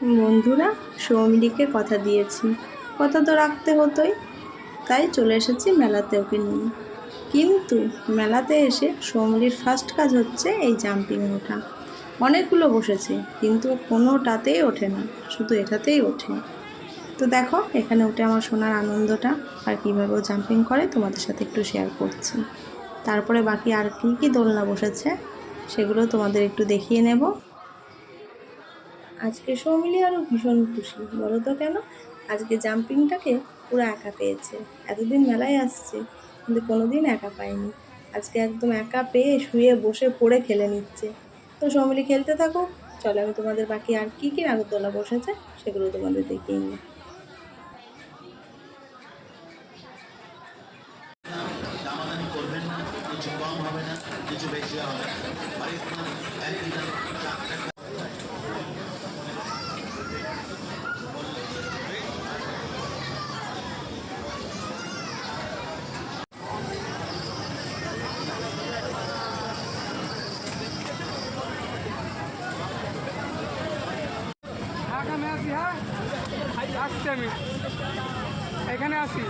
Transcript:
বন্ধুরা, সৌমিলিকে কথা দিয়েছি। কথা তো রাখতে হতোই, তাই চলে এসেছি মেলাতে ওকে নিয়ে। কিন্তু মেলাতে এসে সৌমিলির ফার্স্ট কাজ হচ্ছে এই জাম্পিং ওঠা। অনেকগুলো বসেছে, কিন্তু কোনোটাতেই ওঠে না, শুধু এটাতেই ওঠে। তো দেখো, এখানে উঠে আমার শোনার আনন্দটা, আর কীভাবে ও জাম্পিং করে তোমাদের সাথে একটু শেয়ার করছি। তারপরে বাকি আর কী কী দোলনা বসেছে, সেগুলো তোমাদের একটু দেখিয়ে নেব। আজকে সৌমিলি আরও ভীষণ খুশি। বলো তো কেন? আজকে জাম্পিংটাকে পুরো একা পেয়েছে। এতদিন মেলায় আসছে, কিন্তু কোনো দিন একা পায়নি। আজকে একদম একা পেয়ে শুয়ে বসে পড়ে খেলে নিচ্ছে। তো সৌমিলি, খেলতে থাকো। চলো, আমি তোমাদের বাকি আর কী কী নাগরদোলা বসেছে সেগুলো তোমাদের দেখিয়ে নিই। কিছু বেশি হবে এখানে আছি হ্যাঁ? আসছি আমি। এখানে আছি